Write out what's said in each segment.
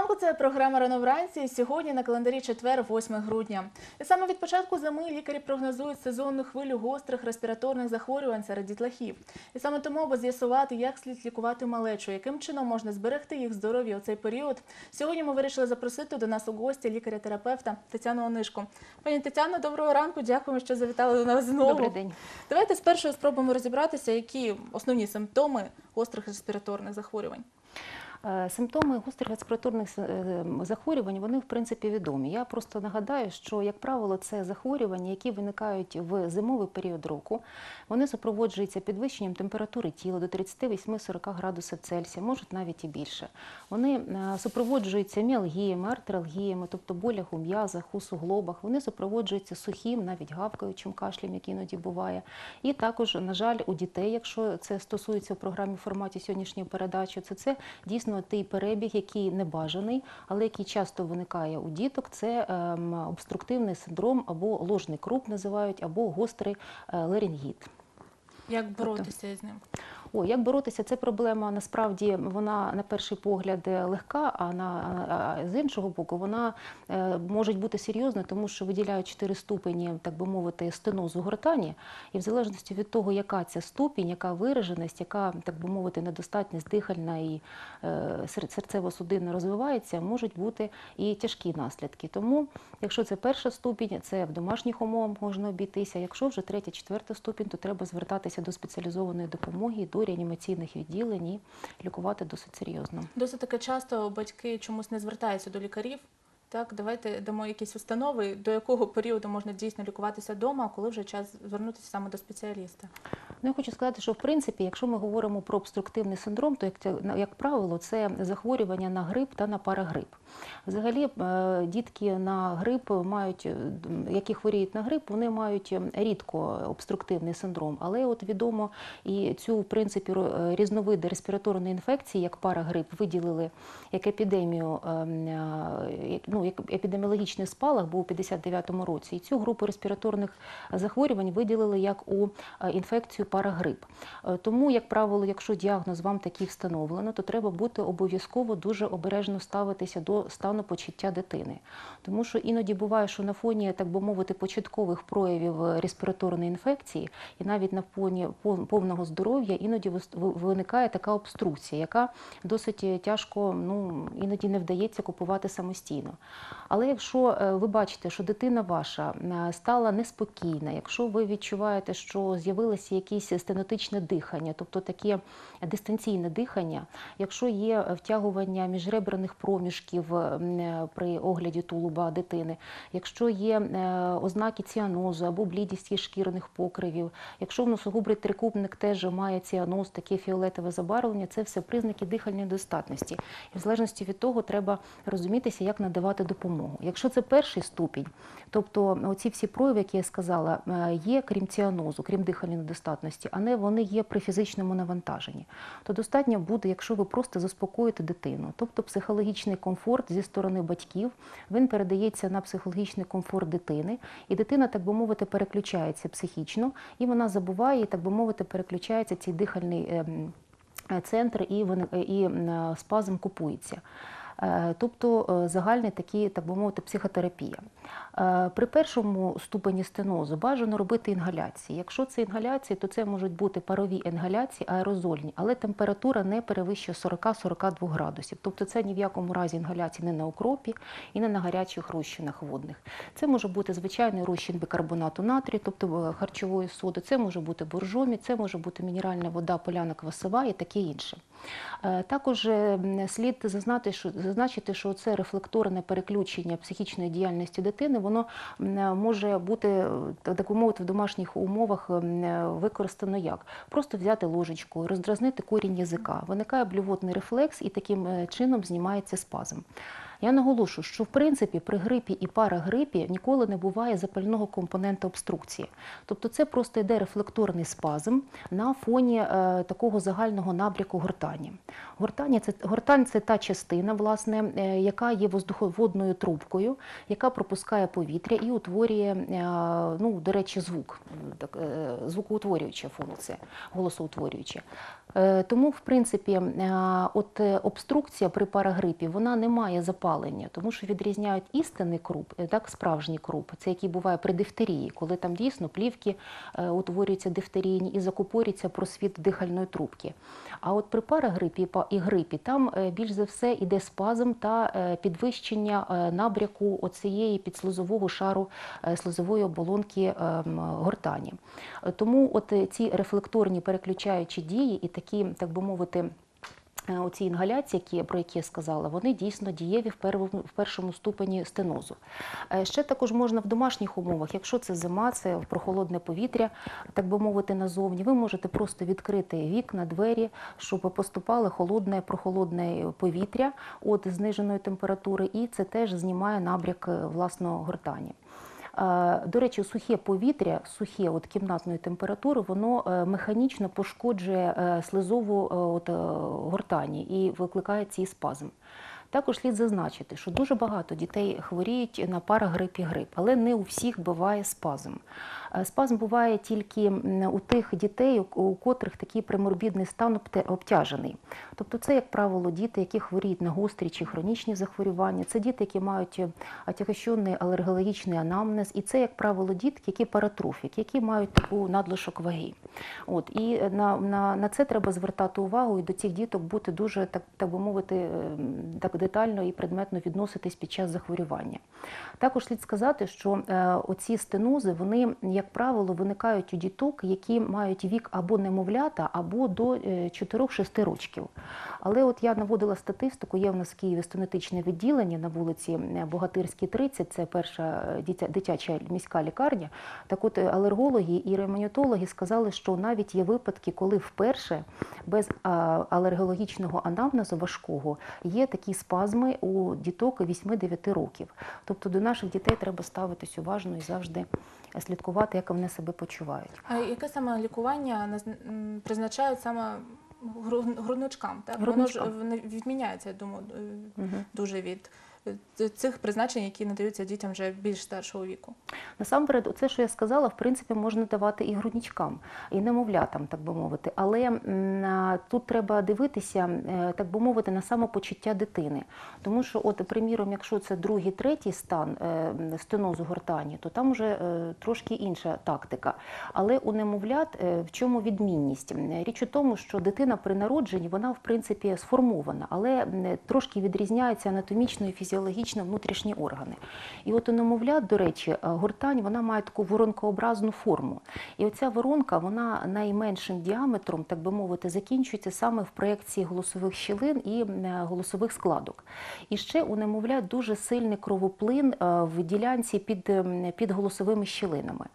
ранку, це програма «Рано вранці. І Сьогодні на календарі четвер, 8 грудня. І саме від початку зими лікарі прогнозують сезонну хвилю гострих респіраторних захворювань серед дітлахів. І саме тому, аби з'ясувати, як слід лікувати малечу, яким чином можна зберегти їх здоров'я у цей період. Сьогодні ми вирішили запросити до нас у гості лікаря-терапевта Тетяну Онишко. Пані Тетяно, доброго ранку. Дякуємо, що завітали до нас знову. Добрий день. Давайте спершу спробуємо розібратися, які основні симптоми гострих респіраторних захворювань. Е, Симптоми гострих респіраторних е, захворювань вони в принципі відомі. Я просто нагадаю, що як правило це захворювання, які виникають в зимовий період року. Вони супроводжуються підвищенням температури тіла до 38-40 градусів Цельсія, можуть навіть і більше. Вони е, супроводжуються міалгіями, артералгіями, тобто болях у м'язах, у суглобах. Вони супроводжуються сухим, навіть гавкаючим кашлем, який іноді буває. І також, на жаль, у дітей, якщо це стосується в програмі в форматі сьогоднішньої передачі, це це дійсно той перебіг, який не бажаний, але який часто виникає у діток. Це ем, обструктивний синдром або ложний круп називають, або гострий е, ларингіт. Як боротися з ним? О, як боротися? Це проблема насправді вона на перший погляд е, легка, а на а з іншого боку вона е, може бути серйозна, тому що виділяють чотири ступені, так би мовити, стенозу гортані, і в залежності від того, яка ця ступінь, яка вираженість, яка так би мовити, недостатність дихальна і е, серцево-судинна розвивається, можуть бути і тяжкі наслідки. Тому, якщо це перша ступінь, це в домашніх умовах можна обійтися. Якщо вже третя, четверта ступінь, то треба звертатися до спеціалізованої допомоги, до реанімаційних відділень і лікувати досить серйозно. Досить таки часто батьки чомусь не звертаються до лікарів. Так, давайте дамо якісь установи, до якого періоду можна дійсно лікуватися вдома, а коли вже час звернутися саме до спеціаліста. Ну, я хочу сказати, що в принципі, якщо ми говоримо про обструктивний синдром, то як, як правило, це захворювання на грип та на парагрип. Взагалі, е, дітки на грип мають, е, які хворіють на грип, вони мають рідко обструктивний синдром. Але от відомо і цю в принципі різновиди респіраторної інфекції, як парагрип, виділили як епідемію, ем, е, ну, епідеміологічний спалах був у 59-му році. І цю групу респіраторних захворювань виділили як у е, інфекцію парагрип. Е, Тому, як правило, якщо діагноз вам такий встановлено, то треба бути обов'язково дуже обережно ставитися до стану почуття дитини. Тому що іноді буває, що на фоні, так би мовити, початкових проявів е, респіраторної інфекції, і навіть на фоні пов- повного здоров'я іноді виникає така обструкція, яка досить тяжко, ну іноді не вдається купувати самостійно. Але якщо е, ви бачите, що дитина ваша е, стала неспокійна, якщо ви відчуваєте, що з'явилося якесь стенотичне дихання, тобто таке дистанційне дихання, якщо є втягування міжреберних проміжків е, при огляді тулуба дитини, якщо є ознаки ціанозу або блідість шкірних покривів, якщо в носогубрий трикутник теж має ціаноз, таке фіолетове забарвлення, це все признаки дихальної достатності. І в залежності від того треба розумітися, як надавати допомогу. Якщо це перший ступінь, тобто оці всі прояви, які я сказала, е, є крім ціанозу, крім дихальної недостатності, а не вони є при фізичному навантаженні, то достатньо буде, якщо ви просто заспокоїте дитину, тобто психологічний комфорт зі сторони батьків, він передається на психологічний комфорт дитини, і дитина, так би мовити, переключається психічно, і вона забуває, і, так би мовити, переключається цей дихальний ем, е, центр і, і спазм купується. Е, Тобто е, загальний такий, так би мовити, психотерапія. Е, При першому ступені стенозу бажано робити інгаляції. Якщо це інгаляції, то це можуть бути парові інгаляції, аерозольні, але температура не перевищує 40-42 градусів. Тобто це ні в якому разі інгаляції не на окропі і не на гарячих розчинах водних. Це може бути звичайний розчин бікарбонату натрію, тобто харчової соди, це може бути боржомі, це може бути мінеральна вода, поляна квасова і таке інше. Також слід зазнати, що, зазначити, що це рефлекторне переключення психічної діяльності дитини, воно може бути, е, так мовити, в домашніх умовах е, використано як? Просто взяти ложечку, роздразнити корінь язика. Виникає блювотний рефлекс і таким е, чином знімається спазм. Я наголошую, що в принципі при грипі і парагрипі ніколи не буває запального компонента обструкції. Тобто це просто йде рефлекторний спазм на фоні е, такого загального набряку гортані. Гортані це гортань це та частина, власне, е, яка є воздуховодною трубкою, яка пропускає повітря і утворює, е, ну, до речі, звук, так, звукоутворююча функція, голосоутворююча. Е, Тому, в принципі, е, от е, обструкція при парагрипі вона не має запалення, тому що відрізняють істинний круп, так справжній круп, це який буває при дифтерії, коли там дійсно плівки утворюються дифтерійні і закупорюється просвіт дихальної трубки. А от при парагрипі і грипі там більш за все іде спазм та підвищення набряку оцієї підслизового шару слизової оболонки е, гортані. Тому от ці рефлекторні переключаючі дії і такі, так би мовити, е, Оці інгаляції, про які я сказала, вони дійсно дієві в першому ступені стенозу. Е, Ще також можна в домашніх умовах, якщо це зима, це прохолодне повітря, так би мовити, назовні, ви можете просто відкрити вікна, двері, щоб поступало холодне, прохолодне повітря от зниженої температури, і це теж знімає набряк е, власного гортані. Е, До речі, сухе повітря, сухе от кімнатної температури, воно е, механічно пошкоджує е, слизову от, гортані і викликає цей спазм. Також слід зазначити, що дуже багато дітей хворіють на парагрип і грип, але не у всіх буває спазм. Е, Спазм буває тільки у тих дітей, у- котрих такий приморбідний стан обтяжений. Тобто це, як правило, діти, які хворіють на гострі чи хронічні захворювання, це діти, які мають е, отягощений алергологічний анамнез, і це, як правило, дітки, які паратрофік, які мають таку надлишок ваги. От, і е, на, на, на це треба звертати увагу і до цих діток бути дуже, так, так би мовити, е, так детально і предметно відноситись під час захворювання. Також слід сказати, що е, оці стенози, вони, як правило, виникають у діток, які мають вік або немовлята, або до е, 4-6 років. Але от я наводила статистику, є в нас в Києві стенотичне відділення на вулиці е, Богатирській, 30, це перша е, дитя, дитяча міська лікарня. Так от е, алергологи і ревматологи сказали, що навіть є випадки, коли вперше без алергологічного анамнезу важкого є такі спазми у діток 8-9 років. Тобто до наших дітей треба ставитись уважно і завжди слідкувати, як вони себе почувають. А яке саме лікування призначають саме гру- грудничкам? Так? Грудничкам. Воно ж відміняється, я думаю, дуже від цих призначень, які надаються дітям вже більш старшого віку. Насамперед, оце, що я сказала, в принципі, можна давати і грудничкам, і немовлятам, так би мовити. Але тут треба дивитися, е, так би мовити, на самопочуття дитини. Тому що, от, приміром, якщо це другий, третій стан е, стенозу гортані, то там вже е, трошки інша тактика. Але у немовлят е, в чому відмінність? Річ у тому, що дитина при народженні вона в принципі сформована, але трошки відрізняються анатомічно і фізіологічно внутрішні органи. І от у немовлят, до речі, е, гортань вона має таку воронкообразну форму. І оця воронка, вона найменшим діаметром, так би мовити, закінчується саме в проекції голосових щілин і е, голосових складок. І ще у немовлят дуже сильний кровоплин е, в ділянці під, під голосовими щілинами.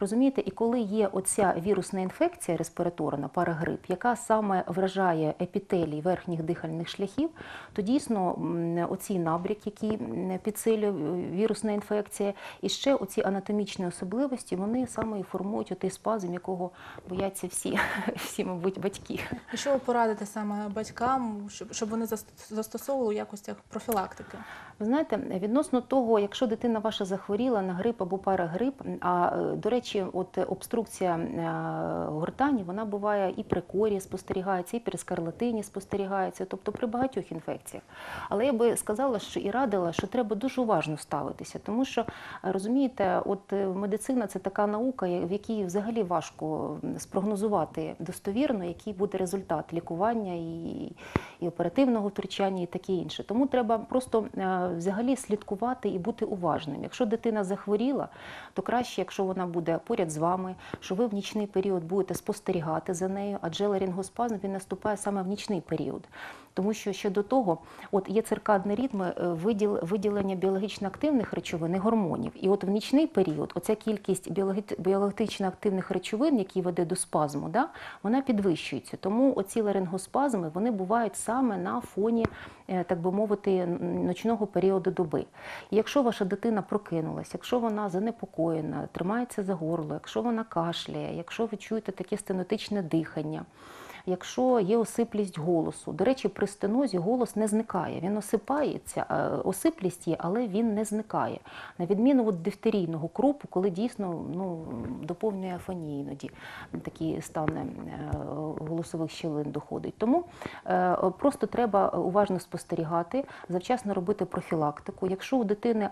Розумієте, і коли є оця вірусна інфекція респіраторна, парагрип, яка саме вражає епітелій верхніх дихальних шляхів, то дійсно м, оцій набряк, який підсилює е, вірусна інфекція, і ще оці анатомічні особливості, вони саме і формують отий спазм, якого бояться всі, всі мабуть, батьки. І що ви порадите саме батькам, щоб, щоб вони застосовували у якостях профілактики? Ви знаєте, відносно того, якщо дитина ваша захворіла на грип або парагрип, а е, до речі, от обструкція е, гортані, вона буває і при корі спостерігається, і при скарлатині спостерігається, тобто при багатьох інфекціях. Але я би сказала, що і радила, що треба дуже уважно ставитися, тому що е, розумієте, от е, медицина це така наука, в якій взагалі важко спрогнозувати достовірно, який буде результат лікування і, і оперативного втручання, і таке інше. Тому треба просто е, взагалі слідкувати і бути уважним. Якщо дитина захворіла, то краще, якщо вона буде поряд з вами, що ви в нічний період будете спостерігати за нею, адже ларингоспазм він наступає саме в нічний період. Тому що ще до того, от є циркадні ритми виділення біологічно активних речовин і гормонів. І от в нічний період оця кількість біологі- біологічно активних речовин, які веде до спазму, да, вона підвищується. Тому оці ларингоспазми вони бувають саме на фоні, е, так би мовити, ночного періоду доби. І якщо ваша дитина прокинулась, якщо вона занепокоєна, тримається за горло, якщо вона кашляє, якщо ви чуєте таке стенотичне дихання. Якщо є осиплість голосу. До речі, при стенозі голос не зникає. Він осипається, е, осиплість є, але він не зникає. На відміну від дифтерійного крупу, коли дійсно ну, доповнює афонії іноді такий стан е, голосових щілин доходить. Тому е, просто треба уважно спостерігати, завчасно робити профілактику. Якщо у дитини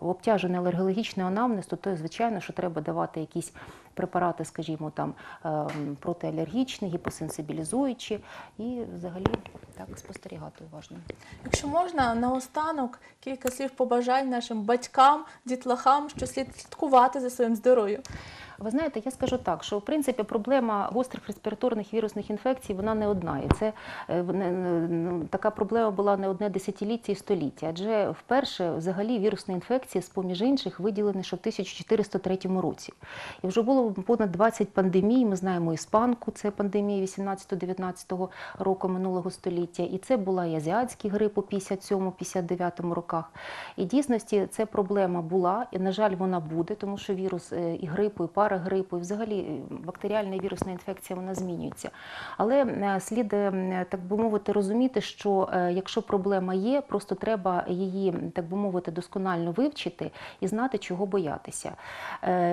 обтяжений алергологічний анамнез, то звичайно, що треба давати якісь препарати, скажімо, там е, протиалергічні, гіпосенсибілізуючі і взагалі так спостерігати уважно. Якщо можна, наостанок кілька слів побажань нашим батькам, дітлахам, що слід слідкувати за своїм здоров'ям. Ви знаєте, я скажу так, що в принципі проблема гострих респіраторних вірусних інфекцій вона не одна. І це е, ну, така проблема була не одне десятиліття і століття. Адже вперше взагалі вірусна інфекція з поміж інших виділена ще в 1403 році. І вже було понад 20 пандемій. Ми знаємо іспанку, це пандемія 18-19 року минулого століття. І це була і азіатський грип у 57-59 роках. І дійсності це проблема була, і на жаль, вона буде, тому що вірус е, і грипу, і парагрипу, і взагалі е, бактеріальна і вірусна інфекція вона змінюється. Але е, слід, е, так би мовити, розуміти, що якщо проблема є, просто треба її, так би мовити, досконально вивчити і знати, чого боятися.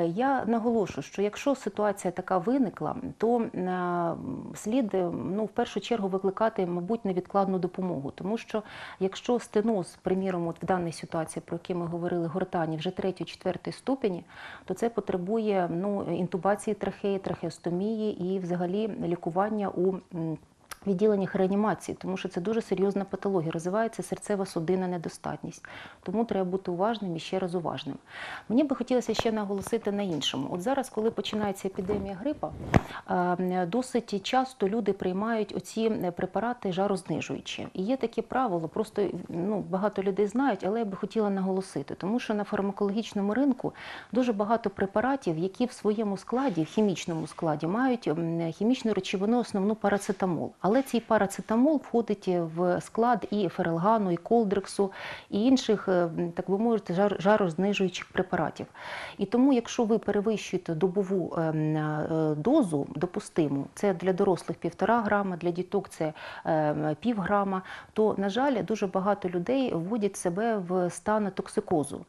Я наголошую, що якщо ситуація така виникла, то слід ну, в першу чергу викликати, мабуть, невідкладну допомогу, тому що якщо стеноз, приміром, от в даній ситуації, про який ми говорили, гортані вже третьої, четвертої ступені, то це потребує ну, інтубації трахеї, трахеостомії і взагалі лікування у відділеннях реанімації, тому що це дуже серйозна патологія, розвивається серцева судинна недостатність. Тому треба бути уважним і ще раз уважним. Мені би хотілося ще наголосити на іншому. От зараз, коли починається епідемія грипа, досить часто люди приймають оці е, препарати жарознижуючі. І є таке правило, просто ну, багато людей знають, але я би хотіла наголосити, тому що на фармакологічному ринку дуже багато препаратів, які в своєму складі, в хімічному складі, мають хімічну речовину основну парацетамол. Але цей парацетамол входить в склад і ферелгану, і колдрексу, і інших, е, так би мовити, жарознижуючих препаратів. І тому, якщо ви перевищуєте добову е, е, дозу допустиму, це для дорослих півтора грама, для діток це пів грама, то, на жаль, дуже багато людей вводять себе в стан токсикозу.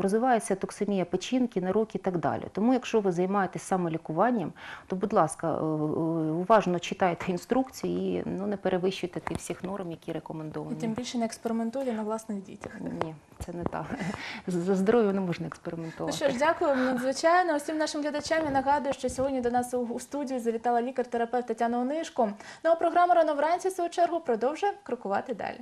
Розвивається токсемія печінки, нирок і так далі. Тому, якщо ви займаєтесь самолікуванням, то, будь ласка, уважно читайте інструкцію і ну, не перевищуйте тих всіх норм, які І тим більше не експериментуйте на власних дітях. Ні, це не так. За здоров'я не можна Ну експериментувати. що ж, дякую надзвичайно. Усім нашим глядачам я нагадую, що сьогодні до нас у студію завітала лікар-терапевт Тетяна Онишко. Ну а програма рано вранці в свою чергу продовжує крокувати далі.